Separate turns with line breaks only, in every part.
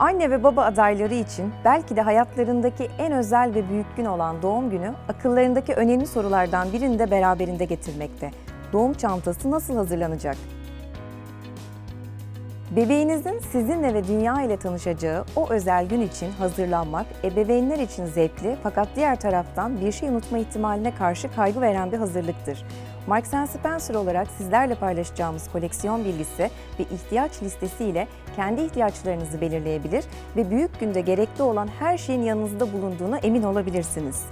Anne ve baba adayları için belki de hayatlarındaki en özel ve büyük gün olan doğum günü akıllarındaki önemli sorulardan birini de beraberinde getirmekte. Doğum çantası nasıl hazırlanacak? Bebeğinizin sizinle ve dünya ile tanışacağı o özel gün için hazırlanmak ebeveynler için zevkli fakat diğer taraftan bir şey unutma ihtimaline karşı kaygı veren bir hazırlıktır. Marks Spencer olarak sizlerle paylaşacağımız koleksiyon bilgisi ve ihtiyaç listesi ile kendi ihtiyaçlarınızı belirleyebilir ve büyük günde gerekli olan her şeyin yanınızda bulunduğuna emin olabilirsiniz.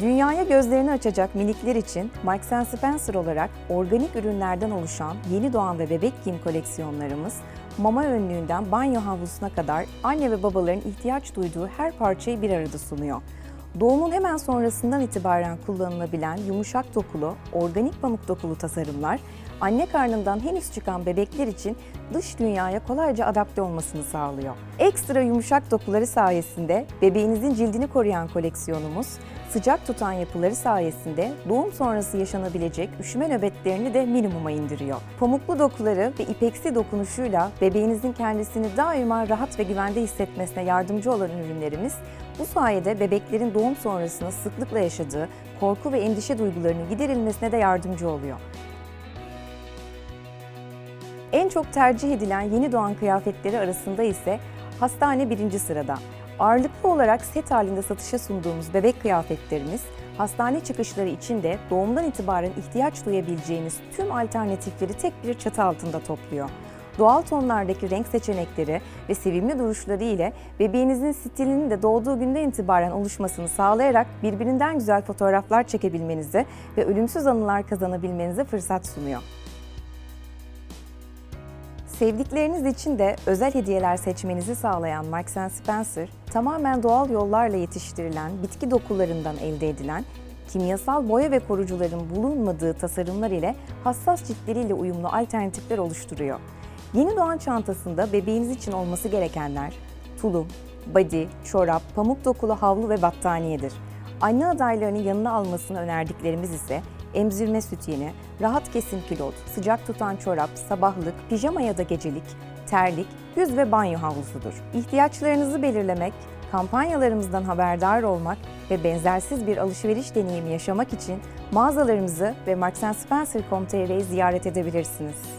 Dünyaya gözlerini açacak minikler için Marks Spencer olarak organik ürünlerden oluşan yeni doğan ve bebek giyim koleksiyonlarımız, mama önlüğünden banyo havlusuna kadar anne ve babaların ihtiyaç duyduğu her parçayı bir arada sunuyor. Doğumun hemen sonrasından itibaren kullanılabilen yumuşak dokulu, organik pamuk dokulu tasarımlar, anne karnından henüz çıkan bebekler için dış dünyaya kolayca adapte olmasını sağlıyor. Ekstra yumuşak dokuları sayesinde bebeğinizin cildini koruyan koleksiyonumuz, sıcak tutan yapıları sayesinde doğum sonrası yaşanabilecek üşüme nöbetlerini de minimuma indiriyor. Pamuklu dokuları ve ipeksi dokunuşuyla bebeğinizin kendisini daima rahat ve güvende hissetmesine yardımcı olan ürünlerimiz bu sayede bebeklerin doğum sonrasında sıklıkla yaşadığı korku ve endişe duygularının giderilmesine de yardımcı oluyor. En çok tercih edilen yeni doğan kıyafetleri arasında ise hastane birinci sırada. Ağırlıklı olarak set halinde satışa sunduğumuz bebek kıyafetlerimiz, hastane çıkışları için de doğumdan itibaren ihtiyaç duyabileceğiniz tüm alternatifleri tek bir çatı altında topluyor. Doğal tonlardaki renk seçenekleri ve sevimli duruşları ile bebeğinizin stilinin de doğduğu günden itibaren oluşmasını sağlayarak birbirinden güzel fotoğraflar çekebilmenize ve ölümsüz anılar kazanabilmenize fırsat sunuyor. Sevdikleriniz için de özel hediyeler seçmenizi sağlayan Marks Spencer, tamamen doğal yollarla yetiştirilen bitki dokularından elde edilen, kimyasal boya ve korucuların bulunmadığı tasarımlar ile hassas ciltleriyle uyumlu alternatifler oluşturuyor. Yeni doğan çantasında bebeğiniz için olması gerekenler tulum, body, çorap, pamuk dokulu havlu ve battaniyedir. Anne adaylarının yanına almasını önerdiklerimiz ise emzirme süt yeni, rahat kesim kilot, sıcak tutan çorap, sabahlık, pijama ya da gecelik, terlik, yüz ve banyo havlusudur. İhtiyaçlarınızı belirlemek, kampanyalarımızdan haberdar olmak ve benzersiz bir alışveriş deneyimi yaşamak için mağazalarımızı ve Marks Spencer.com.tr'yi ziyaret edebilirsiniz.